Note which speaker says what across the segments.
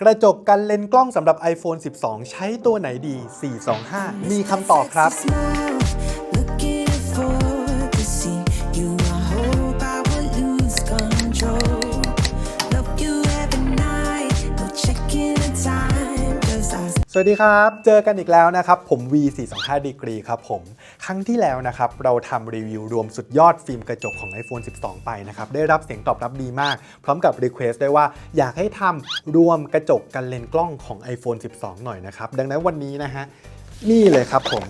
Speaker 1: กระจกกันเลนส์กล้องสำหรับ iPhone 12 ใช้ตัวไหนดี 425 มีคำตอบครับ สวัสดีครับ เจอกันอีกแล้วนะครับ ผม V425 Degree ครับผม ครั้งที่แล้วนะครับ เราทำรีวิวรวมสุดยอดฟิล์มกระจกของ iPhone 12 ไปนะครับ ได้รับเสียงตอบรับดีมาก พร้อมกับรีเควสได้ว่าอยากให้ทำรวมกระจกกันเลนกล้องของ iPhone 12 หน่อยนะครับ ดังนั้นวันนี้นะฮะ นี่เลยครับผม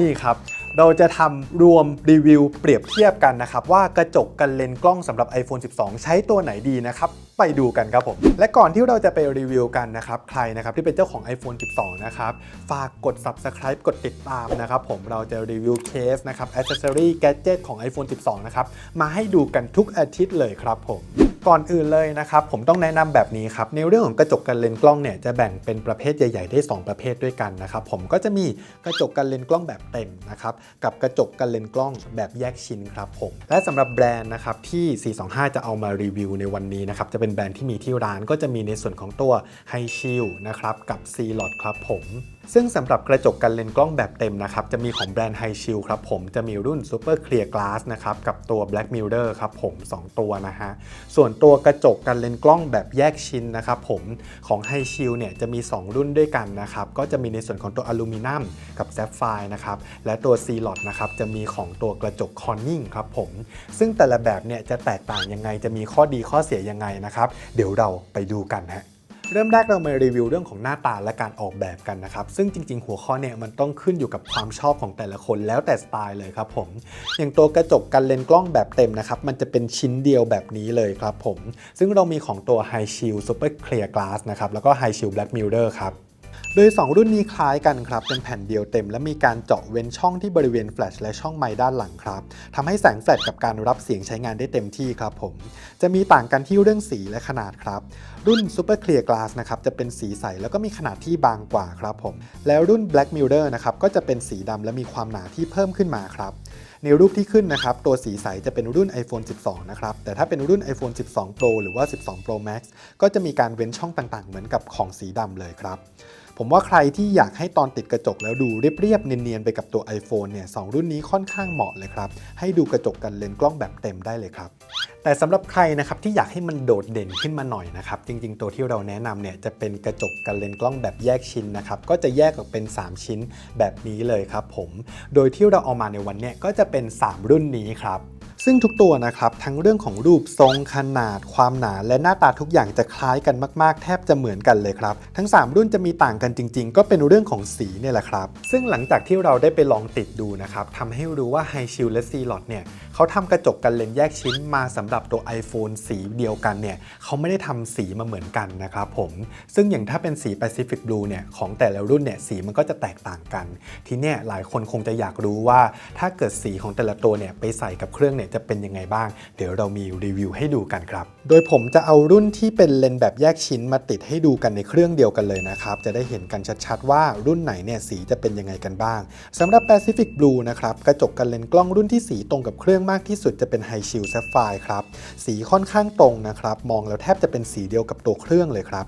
Speaker 1: นี่ครับเราจะทำรวมรีวิวเปรียบเทียบกันนะครับว่ากระจกกันเลนกล้องสำหรับ iPhone 12 ใช้ตัวไหนดีนะครับไปดูกันครับผม และก่อนที่เราจะไปรีวิวกันนะครับ ใครนะครับที่เป็นเจ้าของ iPhone 12 นะครับ ฝากกด Subscribe กดติดตามนะครับผมเราจะรีวิวเคสนะครับ Accessory Gadget ของ iPhone 12 นะครับ มาให้ดูกันทุกอาทิตย์เลยครับผมก่อนอื่นเลยนะครับผมต้องแนะนำแบบนี้ครับในเรื่องของกระจกกันเลนส์กล้องเนี่ยจะแบ่งเป็นประเภทใหญ่ๆได้ 2 ประเภทด้วยกันนะครับผมก็จะมีกระจกกันเลนส์กล้องแบบเต็มนะครับกับกระจกกันเลนส์กล้องแบบแยกชิ้นครับผมและสำหรับแบรนด์นะครับที่ 425 จะเอามารีวิวในวันนี้นะครับจะเป็นแบรนด์ที่มีที่ร้านก็จะมีในส่วนของตัวไฮชิลนะครับกับซีหลอดครับผม ซึ่งสำหรับกระจกกันเลนส์กล้องแบบเต็มนะครับ จะมีของแบรนด์ High Shield ครับผมจะมีรุ่น Super Clear Glass นะครับ กับตัว Black Mirror ครับผม 2 ตัวนะฮะ ส่วนตัวกระจกกันเลนส์กล้องแบบแยกชิ้นนะครับผมของ High Shield เนี่ยจะมี 2 รุ่นด้วยกันนะครับ ก็จะมีในส่วนของตัวอลูมิเนียมกับแซฟไฟร์นะครับ และตัว C Lot นะครับจะมีของตัวกระจก Corning ครับผมซึ่งแต่ละแบบเนี่ยจะแตกต่างยังไงจะมีข้อดีข้อเสียยังไงนะครับเดี๋ยวเราไปดูกันฮะ เริ่มแรกเรามารีวิวเรื่องของหน้าตาและการออกแบบกันนะครับ ซึ่งจริง ๆ หัวข้อเนี่ยมันต้องขึ้นอยู่กับความชอบของแต่ละคนแล้วแต่สไตล์เลยครับผม อย่างตัวกระจกกันเลนส์กล้องแบบเต็มนะครับ มันจะเป็นชิ้นเดียวแบบนี้เลยครับผม ซึ่งเรามีของตัว High Shield Super Clear Glass นะครับ แล้วก็ High Shield Black Mirror ครับ โดย 2 รุ่นนี้คล้ายกันครับ เป็นแผ่นเดียวเต็ม และมีการเจาะเว้นช่องที่บริเวณแฟลชและช่องไมค์ด้านหลังครับทำให้แสงแฟลชกับการรับเสียงใช้งานได้เต็มที่ครับผม จะมีต่างกันที่เรื่องสีและขนาดครับ รุ่น Super Clear Glass นะครับจะเป็นสีใสแล้วก็มีขนาดที่บางกว่าครับผม แล้วรุ่น Black Mirror นะครับก็จะเป็นสีดำและมีความหนาที่เพิ่มขึ้นมาครับในรูปที่ขึ้นนะครับ ตัวสีใสจะเป็นรุ่น iPhone 12 นะครับ แต่ถ้าเป็นรุ่น iPhone 12 Pro หรือว่า 12 Pro Max ก็จะมีการเว้นช่องต่างๆ เหมือนกับของสีดำเลยครับ ผมว่าใครที่อยากให้ตอนติดกระจกแล้วดูเรียบๆเนียนๆไปกับตัว iPhone เนี่ยสองรุ่นนี้ค่อนข้างเหมาะเลยครับ ให้ดูกระจกกันเลนส์กล้องแบบเต็มได้เลยครับ แต่สำหรับใครนะครับที่อยากให้มันโดดเด่นขึ้นมาหน่อยนะครับ จริงๆ ตัวที่เราแนะนำเนี่ยจะเป็นกระจกกันเลนส์กล้องแบบแยกชิ้นนะครับ ก็จะแยกออกเป็น 3 ชิ้นแบบนี้เลยครับผม โดยที่เราเอามาในวันนี้ก็จะเป็น 3 รุ่นนี้ครับ ซึ่งทุกตัวนะครับทั้งเรื่องของรูปทรงขนาด ความหนาและหน้าตาทุกอย่างจะคล้ายกันมาก ๆ แทบจะเหมือนกันเลยครับ ทั้ง 3 รุ่นจะมีต่างกันจริง ๆ ก็เป็นเรื่องของสีเนี่ยแหละครับ ซึ่งหลังจากที่เราได้ไปลองติดดูนะครับทำให้รู้ว่า h i ชิลและซีลอตเนี่ยเขาทำกระจกกันเลนแยกชิ้นมาสำหรับตัว iPhone สีเดียวกันเนี่ยเขาไม่ได้ทำสีมาเหมือนกันนะครับผมซึ่งอย่างถ้าเป็นสี Pacific Blue เนี่ยของแต่ละรุ่นเนี่ยสีมันก็จะแตกต่างกัน ทีเนี้ยหลายคนคงจะอยากรู้ว่าถ้าเกิดสีของแต่ละตัวเนี่ยไปใส่กับเครื่องเนี่ยจะเป็นยังไงบ้าง เดี๋ยวเรามีรีวิวให้ดูกันครับ โดยผมจะเอารุ่นที่เป็นเลนแบบแยกชิ้นมาติดให้ดูกันในเครื่องเดียวกันเลยนะครับ จะได้เห็นกันชัดๆ ว่ารุ่นไหนเนี่ยสีจะเป็นยังไงกันบ้างสำหรับ Pacific Blue นะครับกระจกกันเลนกล้องรุ่นที่สีตรงกับเครื่องมากที่สุดจะเป็น High Shield Sapphire ครับ สีค่อนข้างตรงนะครับ มองแล้วแทบจะเป็นสีเดียวกับตัวเครื่องเลยครับ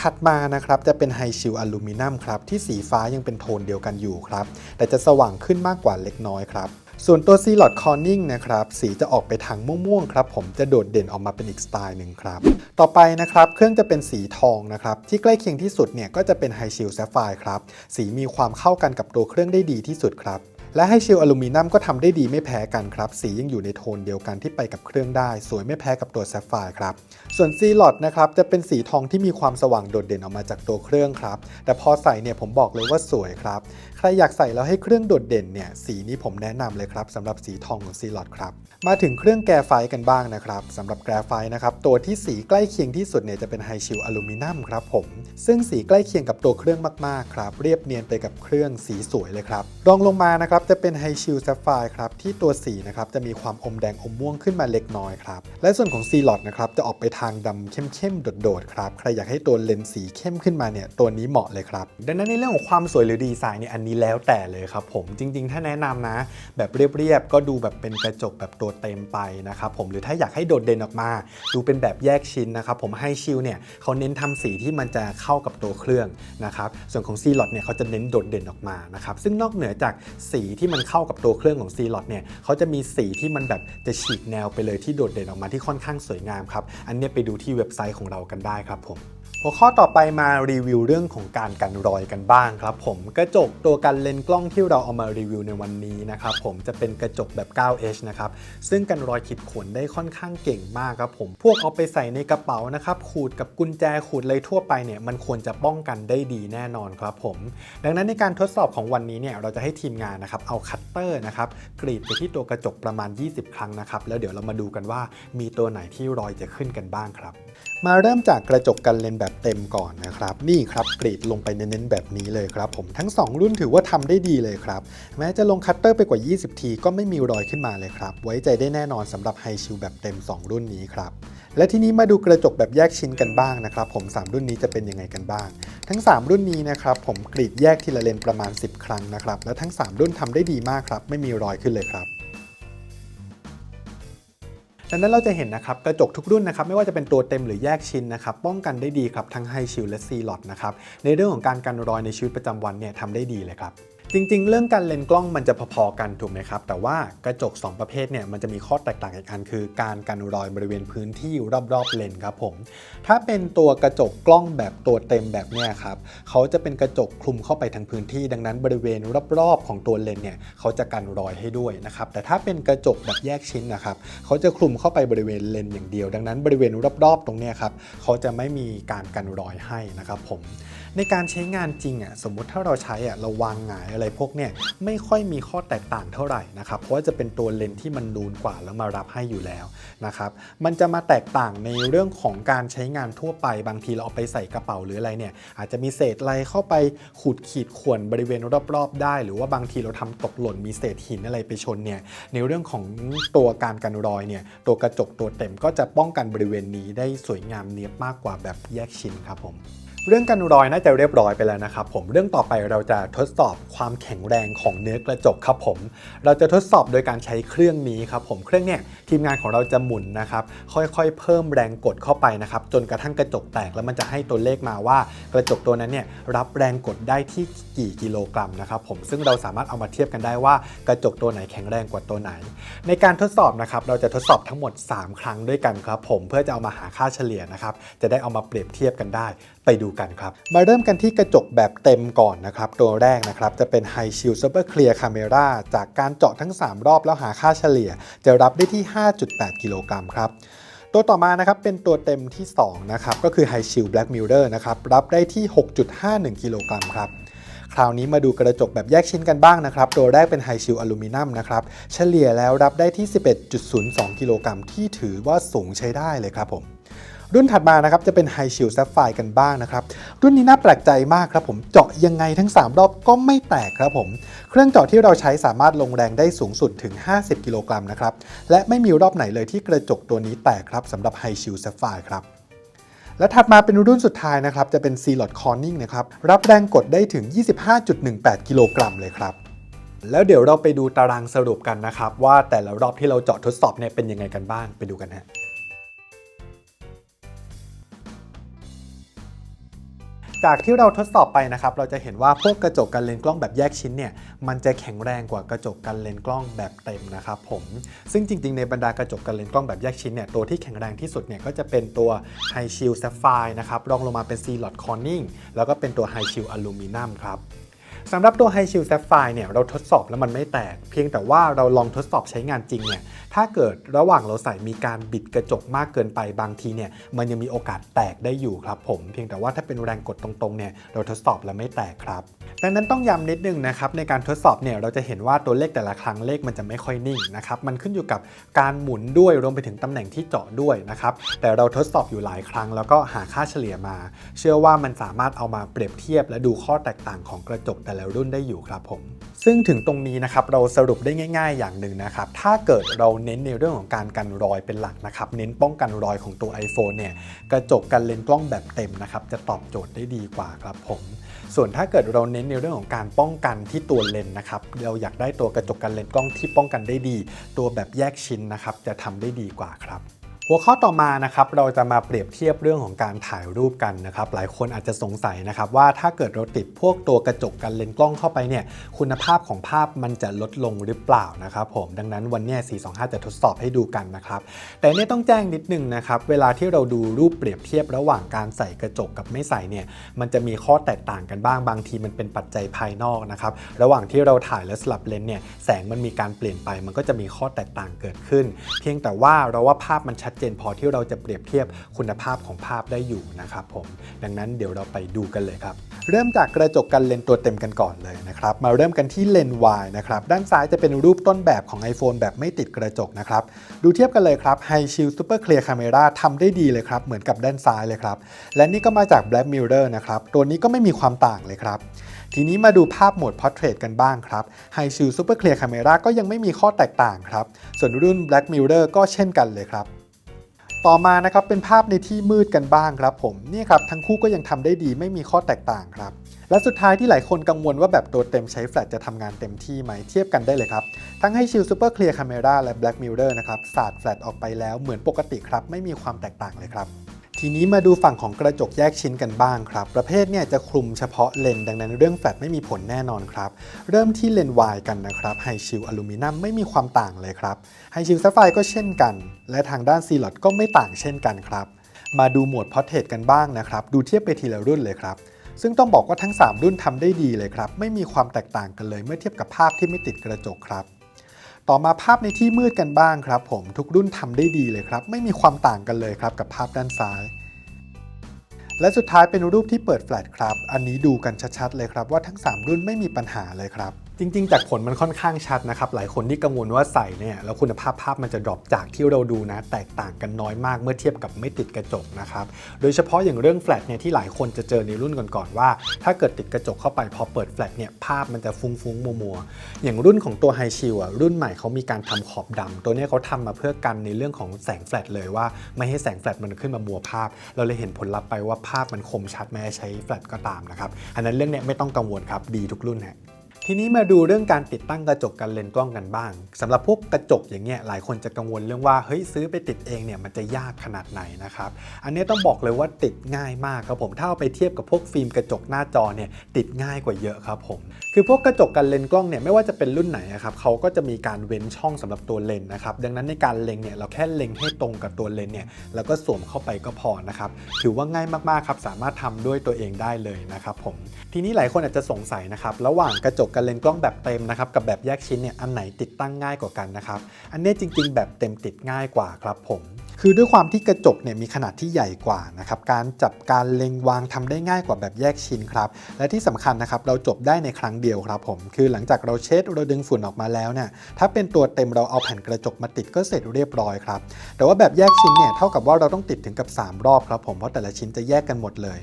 Speaker 1: ถัดมานะครับจะเป็น High Shield Aluminum ครับ ที่สีฟ้ายังเป็นโทนเดียวกันอยู่ครับ แต่จะสว่างขึ้นมากกว่าเล็กน้อยครับส่วนตัว C Lot Corning นะครับ สีจะออกไปทางม่วงๆครับ ผมจะโดดเด่นออกมาเป็นอีกสไตล์หนึ่งครับ ต่อไปนะครับ เครื่องจะเป็นสีทองนะครับ ที่ใกล้เคียงที่สุดเนี่ยก็จะเป็น High Shield Sapphire ครับ สีมีความเข้ากันกับตัวเครื่องได้ดีที่สุดครับ และให้ชิลอลูมิเนียมก็ทำได้ดีไม่แพ้กันครับ สียังอยู่ในโทนเดียวกันที่ไปกับเครื่องได้ สวยไม่แพ้กับตัวแซฟไฟร์ครับ ส่วนซีลอดนะครับจะเป็นสีทองที่มีความสว่างโดดเด่นออกมาจากตัวเครื่องครับ แต่พอใส่เนี่ยผมบอกเลยว่าสวยครับ ครอยากใส่แล้วให้เครื่องโดดเด่นเนี่ยสีนี้ผมแนะนำเลยครับสำหรับสีทองของซีลอดครับ มาถึงเครื่องแกรไฟกันบ้างนะครับสำหรับแกรไฟนะครับตัวที่สีใกล้เคียงที่สุดเนี่ยจะเป็นไฮชิลอลูมิเนียมครับผม ซึ่งสีใกล้เคียงกับตัวเครื่องมากๆครับเรียบเนียนไปกับเครื่องสีสวยเลยครับรองลงมานะครับจะเป็นไฮชิลแซฟไฟร์ครับที่ตัวสีนะครับจะมีความอมแดงอมม่วงขึ้นมาเล็กน้อยครับและส่วนของซีลอดนะครับจะออกไปทางดำเข้มๆโดดๆครับใครอยากให้ตัวเลนส์สีเข้มขึ้นมาเนี่ยตัวนี้เหมาะเลยครับดังนั้นในเรื่องของความสวยหรือดีไซน์เนี่ยอันนี้นี้แล้วแต่เลยครับผมจริง ๆ ถ้าแนะนำนะ แบบเรียบๆก็ดูแบบเป็นกระจกแบบตัวเต็มไปนะครับผมหรือถ้าอยากให้โดดเด่นออกมา ดูเป็นแบบแยกชิ้นนะครับผมให้ชิลเนี่ยเขาเน้นทำสีที่มันจะเข้ากับตัวเครื่องนะครับส่วนของซีลอดเนี่ยเขาจะเน้นโดดเด่นออกมานะครับซึ่งนอกเหนือจากสีที่มันเข้ากับตัวเครื่องของซีลอดเนี่ยเขาจะมีสีที่มันแบบจะฉีกแนวไปเลยที่โดดเด่นออกมาที่ค่อนข้างสวยงามครับอันนี้ไปดูที่เว็บไซต์ของเรากันได้ครับผม หัวข้อต่อไปมารีวิวเรื่องของการกันรอยกันบ้างครับผมกระจกตัวกันเลนกล้องที่เราเอามารีวิวในวันนี้นะครับผมจะเป็นกระจกแบบ 9H นะครับซึ่งกันรอยขีดข่วนได้ค่อนข้างเก่งมากครับผมพวกเอาไปใส่ในกระเป๋านะครับขูดกับกุญแจขูดอะไรทั่วไปเนี่ยมันควรจะป้องกันได้ดีแน่นอนครับผม ดังนั้นในการทดสอบของวันนี้เนี่ยเราจะให้ทีมงานนะครับเอาคัตเตอร์นะครับกรีดไปที่ตัวกระจกประมาณ 20 ครั้งนะครับแล้วเดี๋ยวเรามาดูกันว่ามีตัวไหนที่รอยจะขึ้นกันบ้างครับ มาเริ่มจากกระจกกันเลนแบบเต็มก่อนนะครับ นี่ครับกรีดลงไปเน้นๆแบบนี้เลยครับ ผมทั้ง 2 รุ่นถือว่าทำได้ดีเลยครับ แม้จะลงคัตเตอร์ไปกว่า 20 ทีก็ไม่มีรอยขึ้นมาเลยครับ ไว้ใจได้แน่นอนสำหรับไฮชิลแบบเต็ม 2 รุ่นนี้ครับ และทีนี้มาดูกระจกแบบแยกชิ้นกันบ้างนะครับ ผม 3 รุ่นนี้จะเป็นยังไงกันบ้าง ทั้ง 3 รุ่นนี้นะครับผมกรีดแยกทีละเลนประมาณ 10 ครั้งนะครับและทั้ง 3 รุ่นทำได้ดีมากครับไม่มีรอยขึ้นเลยครับ ดังนั้นเราจะเห็นนะครับกระจกทุกรุ่นนะครับไม่ว่าจะเป็นตัวเต็มหรือแยกชิ้นนะครับป้องกันได้ดีครับทั้งไฮชิลและซีลอดนะครับในเรื่องของการกันรอยในชีวิตประจำวันเนี่ยทำได้ดีเลยครับ จริง ๆ เรื่องการเลนกล้องมันจะพอๆกันถูกไหมครับ แต่ว่ากระจก 2 ประเภทเนี่ยมันจะมีข้อแตกต่างอีกอันคือ การกันรอยบริเวณพื้นที่รอบๆเลนครับผม ถ้าเป็นตัวกระจกกล้องแบบตัวเต็มแบบเนี้ยครับเขาจะเป็นกระจกคลุมเข้าไปทั้งพื้นที่ ดังนั้นบริเวณรอบๆของตัวเลนเนี่ยเขาจะกันรอยให้ด้วยนะครับ แต่ถ้าเป็นกระจกแบบแยกชิ้นนะครับเขาจะคลุมเข้าไปบริเวณเลนอย่างเดียว ดังนั้นบริเวณรอบๆ ตรงเนี้ยครับเขาจะไม่มีการกันรอยให้นะครับผม ในการใช้งานจริงอะสมมุติถ้าเราใช้อะเราวางหงายอะไรพวกเนี่ยไม่ค่อยมีข้อแตกต่างเท่าไหร่นะครับเพราะว่าจะเป็นตัวเลนส์ที่มันนูนกว่าแล้วมารับให้อยู่แล้วนะครับมันจะมาแตกต่างในเรื่องของการใช้งานทั่วไปบางทีเราเอาไปใส่กระเป๋าหรืออะไรเนี่ยอาจจะมีเศษอะไรเข้าไปขูดขีดข่วนบริเวณรอบๆ ได้ หรือว่าบางทีเราทำตกหล่นมีเศษหินอะไรไปชนเนี่ยในเรื่องของตัวการกันรอยเนี่ยตัวกระจกตัวเต็มก็จะป้องกันบริเวณนี้ได้สวยงามเนียบมากกว่าแบบแยกชิ้นครับผม เรื่องกันรอยน่าจะเรียบร้อยไปแล้วนะครับผมเรื่องต่อไปเราจะทดสอบความแข็งแรงของเนื้อกระจกครับผม เราจะทดสอบโดยการใช้เครื่องนี้ครับผมเครื่องเนี่ยทีมงานของเราจะหมุนนะครับค่อยๆ เพิ่มแรงกดเข้าไปนะครับจนกระทั่งกระจกแตกแล้วมันจะให้ตัวเลขมาว่า กระจกตัวนั้นเนี่ยรับแรงกดได้ที่กี่กิโลกรัมนะครับผมซึ่งเราสามารถเอามาเทียบกันได้ว่ากระจกตัวไหนแข็งแรงกว่าตัวไหน ในการทดสอบนะครับเราจะทดสอบทั้งหมด 3 ครั้งด้วยกันครับผมเพื่อจะเอามาหาค่าเฉลี่ยนะครับจะได้เอามาเปรียบเทียบกันได้ ไปดูกันครับ มาเริ่มกันที่กระจกแบบเต็มก่อนนะครับ ตัวแรกนะครับ จะเป็น High Shield Super Clear Camera จากการเจาะทั้ง 3 รอบแล้วหาค่าเฉลี่ย จะรับได้ที่ 5.8 กิโลกรัมครับตัวต่อมานะครับเป็นตัวเต็มที่ 2 นะครับ ก็คือ High Shield Black Mirror นะครับ รับได้ที่ 6.51 กิโลกรัมครับคราวนี้มาดูกระจกแบบแยกชิ้นกันบ้างนะครับ ตัวแรกเป็นไฮชิลอลูมิเนียมนะครับ เฉลี่ยแล้วรับได้ที่ 11.02 กิโลกรัมที่ถือว่าสูงใช้ได้เลยครับผม รุ่นถัดมานะครับจะเป็นไฮชิลแซฟไฟกันบ้างนะครับ รุ่นนี้น่าแปลกใจมากครับผมเจาะยังไงทั้ง 3 รอบก็ไม่แตกครับผม เครื่องเจาะที่เราใช้สามารถลงแรงได้สูงสุดถึง 50 กิโลกรัมนะครับ และไม่มีรอบไหนเลยที่กระจกตัวนี้แตกครับสำหรับไฮชิลแซฟไฟครับและถัดมาเป็นรุ่นสุดท้ายนะครับ จะเป็น c l o t Corning นะครับ รับแรงกดได้ถึง 25.18 กิโลกรัมเลยครับ แล้วเดี๋ยวเราไปดูตารางสรุปกันนะครับ ว่าแต่ละรอบที่เราเจาะทดสอบเนี่ยเป็นยังไงกันบ้างไปดูกันฮะ จากที่เราทดสอบไปนะครับ เราจะเห็นว่าพวกกระจกกันเลนส์กล้องแบบแยกชิ้นเนี่ย มันจะแข็งแรงกว่ากระจกกันเลนส์กล้องแบบเต็มนะครับผม ซึ่งจริง ๆ ในบรรดากระจกกันเลนส์กล้องแบบแยกชิ้นเนี่ย ตัวที่แข็งแรงที่สุดเนี่ยก็จะเป็นตัว High Shield Sapphire นะครับ รองลงมาเป็น c l o t Corning แล้วก็เป็นตัว High Shield Aluminum ครับ สำหรับตัว High Shield Sapphire เนี่ยเราทดสอบแล้วมันไม่แตก เพียงแต่ว่าเราลองทดสอบใช้งานจริงเนี่ยถ้าเกิดระหว่างเราใส่มีการบิดกระจกมากเกินไปบางทีเนี่ยมันยังมีโอกาสแตกได้อยู่ครับผม เพียงแต่ว่าถ้าเป็นแรงกดตรงๆเนี่ยเราทดสอบแล้วไม่แตกครับดังนั้นต้องย้ำนิดนึงนะครับในการทดสอบเนี่ยเราจะเห็นว่าตัวเลขแต่ละครั้งเลขมันจะไม่ค่อยนิ่งนะครับมันขึ้นอยู่กับการหมุนด้วยรวมไปถึงตำแหน่งที่เจาะด้วยนะครับแต่เราทดสอบอยู่หลายครั้ง แล้วก็หาค่าเฉลี่ยมา เชื่อว่ามันสามารถเอามาเปรียบเทียบ และดูข้อแตกต่างของกระจกแต่แต่ละรุ่นได้อยู่ครับผม ซึ่งถึงตรงนี้นะครับเราสรุปได้ง่าย ๆ อย่างหนึ่งนะครับ ถ้าเกิดเราเน้นในเรื่องของการกันรอยเป็นหลักนะครับ เน้นป้องกันรอยของตัว iPhone เนี่ยกระจกกันเลนส์กล้องแบบเต็มนะครับจะตอบโจทย์ได้ดีกว่าครับผม ส่วนถ้าเกิดเราเน้นในเรื่องของการป้องกันที่ตัวเลนส์นะครับเราอยากได้ตัวกระจกกันเลนส์กล้องที่ป้องกันได้ดี ตัวแบบแยกชิ้นนะครับจะทำได้ดีกว่าครับ หัวข้อต่อมานะครับเราจะมาเปรียบเทียบเรื่องของการถ่ายรูปกันนะครับหลายคนอาจจะสงสัยนะครับว่าถ้าเกิดเราติดพวกตัวกระจกกันเลนส์กล้องเข้าไปเนี่ยคุณภาพของภาพมันจะลดลงหรือเปล่านะครับผมดังนั้นวันนี้ 425 จะทดสอบให้ดูกันนะครับแต่เนี่ยต้องแจ้งนิดนึงนะครับเวลาที่เราดูรูปเปรียบเทียบระหว่างการใส่กระจกกับไม่ใส่เนี่ยมันจะมีข้อแตกต่างกันบ้างบางทีมันเป็นปัจจัยภายนอกนะครับระหว่างที่เราถ่ายและสลับเลนส์เนี่ยแสงมันมีการเปลี่ยนไป มันก็จะมีข้อแตกต่างเกิดขึ้น เพียงแต่ว่าเราว่าภาพมันชัดจนพอที่เราจะเปรียบเทียบคุณภาพของภาพได้อยู่นะครับผมดังนั้นเดี๋ยวเราไปดูกันเลยครับ เริ่มจากกระจกกันเลนส์ตัวเต็มกันก่อนเลยนะครับมาเริ่มกันที่เลนส์ Y นะครับด้านซ้ายจะเป็นรูปต้นแบบของ iPhone แบบไม่ติดกระจกนะครับดูเทียบกันเลยครับ High Shield Super Clear Camera ทำได้ดีเลยครับเหมือนกับด้านซ้ายเลยครับและนี่ก็มาจาก Black Mirror นะครับตัวนี้ก็ไม่มีความต่างเลยครับทีนี้มาดูภาพโหมด Portrait กันบ้างครับ High Shield Super Clear Camera ก็ยังไม่มีข้อแตกต่างครับ ส่วนรุ่น Black Mirror ก็เช่นกันเลยครับ ต่อมานะครับเป็นภาพในที่มืดกันบ้างครับผมนี่ครับทั้งคู่ก็ยังทำได้ดีไม่มีข้อแตกต่างครับและสุดท้ายที่หลายคนกังวลว่าแบบตัวเต็มใช้แฟลชจะทำงานเต็มที่ไหมเทียบกันได้เลยครับทั้งให้ชิลซูเปอร์เคลียร์คาเมราและ Black Mirror นะครับสาดแฟลชออกไปแล้วเหมือนปกติครับไม่มีความแตกต่างเลยครับ ทีนี้มาดูฝั่งของกระจกแยกชิ้นกันบ้างครับ ประเภทเนี่ยจะคลุมเฉพาะเลนดังนั้นเรื่องแฟลชไม่มีผลแน่นอนครับ เริ่มที่เลนส์ Y กันนะครับไฮชิลอลูมิเนียมไม่มีความต่างเลยครับไฮชิลซัฟไฟก็เช่นกัน และทางด้านซีลอดก็ไม่ต่างเช่นกันครับ มาดูโหมดพอร์เทรตกันบ้างนะครับ ดูเทียบไปทีละรุ่นเลยครับซึ่งต้องบอกว่าทั้ง 3 รุ่นทำได้ดีเลยครับ ไม่มีความแตกต่างกันเลยเมื่อเทียบกับภาพที่ไม่ติดกระจกครับ ต่อมาภาพในที่มืดกันบ้างครับ ผมทุกรุ่นทำได้ดีเลยครับ ไม่มีความต่างกันเลยครับกับภาพด้านซ้าย และสุดท้ายเป็นรูปที่เปิดแฟลชครับ อันนี้ดูกันชัดๆเลยครับว่าทั้ง 3 รุ่นไม่มีปัญหาเลยครับ จริง ๆ จากผลมันค่อนข้างชัดนะครับ หลายคนที่กังวลว่าใส่เนี่ยแล้วคุณภาพภาพมันจะดรอปจากที่เราดูนะ แตกต่างกันน้อยมากเมื่อเทียบกับไม่ติดกระจกนะครับ โดยเฉพาะอย่างเรื่องแฟลชเนี่ยที่หลายคนจะเจอในรุ่นก่อนๆว่า ถ้าเกิดติดกระจกเข้าไปพอเปิดแฟลชเนี่ยภาพมันจะฟุ้งๆมัวๆอย่างรุ่นของตัวไฮชิลอะรุ่นใหม่เขามีการทำขอบดำตัวเนี้ยเขาทำมาเพื่อกันในเรื่องของแสงแฟลชเลยว่า ไม่ให้แสงแฟลชมันขึ้นมามัวภาพ เราเลยเห็นผลลัพธ์ไปว่าภาพมันคมชัดแม้ใช้แฟลชก็ตามนะครับอันนั้นเรื่องเนี้ยไม่ต้องกังวลครับดีทุกรุ่นฮะ ทีนี้มาดูเรื่องการติดตั้งกระจกกันเลนกล้องกันบ้างสำหรับพวกกระจกอย่างเงี้ยหลายคนจะกังวลเรื่องว่าเฮ้ยซื้อไปติดเองเนี่ยมันจะยากขนาดไหนนะครับอันนี้ต้องบอกเลยว่าติดง่ายมากครับผมถ้าเอาไปเทียบกับพวกฟิล์มกระจกหน้าจอเนี่ยติดง่ายกว่าเยอะครับผมคือพวกกระจกกันเลนกล้องเนี่ยไม่ว่าจะเป็นรุ่นไหนอะครับเขาก็จะมีการเว้นช่องสำหรับตัวเลนนะครับดังนั้นในการเล็งเนี่ยเราแค่เล็งให้ตรงกับตัวเลนเนี่ยแล้วก็สวมเข้าไปก็พอนะครับถือว่าง่ายมากๆครับสามารถทำด้วยตัวเองได้เลยนะครับผมทีนี้หลายคนอาจจะสงสัยนะครับระหว่างกระจกกันเลนส์กล้องแบบเต็มนะครับกับแบบแยกชิ้นเนี่ยอันไหนติดตั้งง่ายกว่ากันนะครับอันนี้จริง ๆ แบบเต็มติดง่ายกว่าครับผมคือด้วยความที่กระจกเนี่ยมีขนาดที่ใหญ่กว่านะครับการจับการเล็งวางทำได้ง่ายกว่าแบบแยกชิ้นครับและที่สำคัญนะครับเราจบได้ในครั้งเดียวครับผมคือหลังจากเราเช็ดเราดึงฝุ่นออกมาแล้วเนี่ยถ้าเป็นตัวเต็มเราเอาแผ่นกระจกมาติดก็เสร็จเรียบร้อยครับแต่ว่าแบบแยกชิ้นเนี่ยเท่ากับว่าเราต้องติดถึงกับ 3 รอบครับผมเพราะแต่ละชิ้นจะแยกกันหมดเลย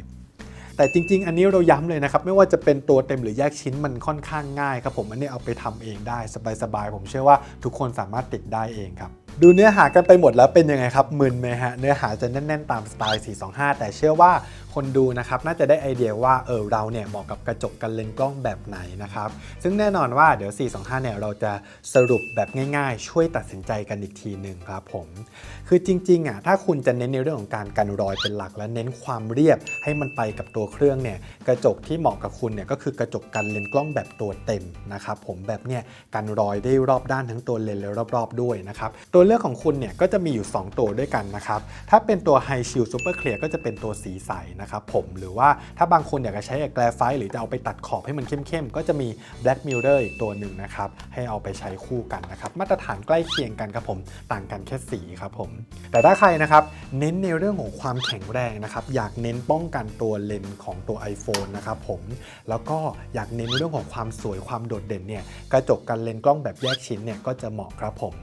Speaker 1: แต่จริง ๆ อันนี้เราย้ำเลยนะครับ ไม่ว่าจะเป็นตัวเต็มหรือแยกชิ้นมันค่อนข้างง่ายครับผมอันนี้เอาไปทำเองได้สบายๆผมเชื่อว่าทุกคนสามารถติดได้เองครับ ดูเนื้อหากันไปหมดแล้วเป็นยังไงครับมึนไหมฮะ เนื้อหาจะแน่นๆ ตามสไตล์ 425 แต่เชื่อว่าคนดูนะครับน่าจะได้ไอเดียว่าเออเราเนี่ยเหมาะกับกระจกกันเลนกล้องแบบไหนนะครับ ซึ่งแน่นอนว่าเดี๋ยว 425 เนี่ยเราจะสรุปแบบง่ายๆ ช่วยตัดสินใจกันอีกทีหนึ่งครับผม คือจริงๆอะถ้าคุณจะเน้นในเรื่องของการกันรอยเป็นหลัก และเน้นความเรียบให้มันไปกับตัวเครื่องเนี่ยกระจกที่เหมาะกับคุณเนี่ยก็คือกระจกกันเลนกล้องแบบตัวเต็มนะครับผมแบบเนี่ยกันรอยได้รอบด้านทั้งตัวเลนและรอบๆ ด้วยนะครับตัวเลือกของคุณเนี่ยก็จะมีอยู่ 2 ตัวด้วยกันนะครับ ถ้าเป็นตัว High Shield Super Clear ก็จะเป็นตัวสีใสนะครับผม หรือว่าถ้าบางคนอยากจะใช้แกลไฟหรือจะเอาไปตัดขอบให้มันเข้มๆ ก็จะมี Black Mirror อีกตัวหนึ่งนะครับ ให้เอาไปใช้คู่กันนะครับ มาตรฐานใกล้เคียงกันครับผม ต่างกันแค่สีครับผม แต่ถ้าใครนะครับเน้นในเรื่องของความแข็งแรงนะครับ อยากเน้นป้องกันตัวเลนส์ของตัว iPhone นะครับผม แล้วก็อยากเน้นเรื่องของความสวยความโดดเด่นเนี่ย กระจกกันเลนส์กล้องแบบแยกชิ้นเนี่ยก็จะเหมาะครับผม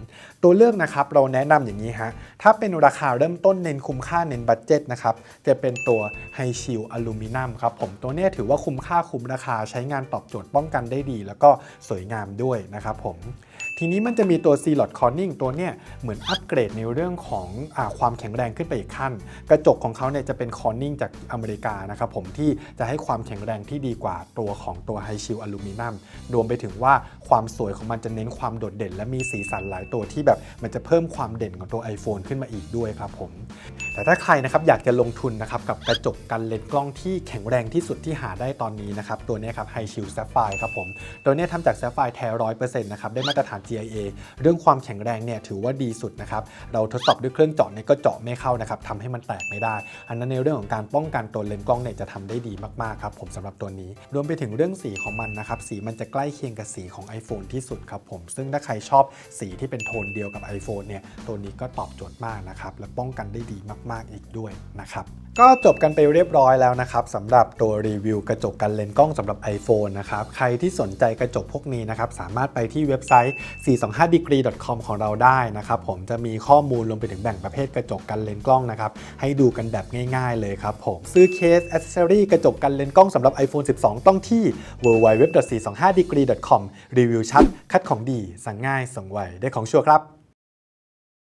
Speaker 1: ตัวเลือกนะครับนะครับ เราแนะนำอย่างนี้ฮะ ถ้าเป็นราคาเริ่มต้นเน้นคุ้มค่าเน้นบัตเจ็ตนะครับ จะเป็นตัวไฮชิลอลูมิเนียมครับผม ตัวนี้ถือว่าคุ้มค่าคุ้มราคาใช้งานตอบโจทย์ป้องกันได้ดี แล้วก็สวยงามด้วยนะครับผม ทีนี้มันจะมีตัว C l o t Corning ตัวเนี้ยเหมือนอัปเกรดในเรื่องของอความแข็งแรงขึ้นไปอีกขั้น กระจกของเขาเนี่ยจะเป็น Corning จากอเมริกานะครับผมที่จะให้ความแข็งแรงที่ดีกว่าตัวของตัว High Shield อลูมิเนียมรวมไปถึงว่าความสวยของมันจะเน้นความโดดเด่น และมีสีสันหลายตัวที่แบบมันจะเพิ่มความเด่นของตัว iPhone ขึ้นมาอีกด้วยครับผมแต่ถ้าใครนะครับอยากจะลงทุนนะครับกับกระจกกันเลนส์กล้องที่แข็งแรงที่สุดที่หาได้ตอนนี้นะครับตัวนี้ครับ High Shield Sapphire ครับผมตัวนี้ทำจาก Sapphire แท้ร้อยเปอร์เซ็นต์นะครับได้มาตรฐาน GIA เรื่องความแข็งแรงเนี่ยถือว่าดีสุดนะครับ เราทดสอบด้วยเครื่องเจาะเนี่ยก็เจาะไม่เข้านะครับทำให้มันแตกไม่ได้ อันนั้นในเรื่องของการป้องกันตัวเลนส์กล้องเนี่ยจะทำได้ดีมากๆครับผมสำหรับตัวนี้ รวมไปถึงเรื่องสีของมันนะครับ สีมันจะใกล้เคียงกับสีของ iPhone ที่สุดครับผม ซึ่งถ้าใครชอบสีที่เป็นโทนเดียวกับ iPhone เนี่ยตัวนี้ก็ตอบโจทย์มากนะครับและป้องกันได้ดีมากๆอีกด้วยนะครับ ก็จบกันไปเรียบร้อยแล้วนะครับสำหรับตัวรีวิวกระจกกันเลนส์กล้องสำหรับ iPhone นะครับใครที่สนใจกระจกพวกนี้นะครับสามารถไปที่เว็บไซต์ 425degree.com ของเราได้นะครับผมจะมีข้อมูลรวมไปถึงแบ่งประเภทกระจกกันเลนส์กล้องนะครับให้ดูกันแบบง่าย ๆ เลยครับผมซื้อเคสอ c เซ s รี่กระจกกันเลนส์กล้องสำหรับ iPhone 12 ต้องที่ www.425degree.com รีวิวชัด คัดของดี สั่งง่ายส่งไวได้ของชัวร์ครับ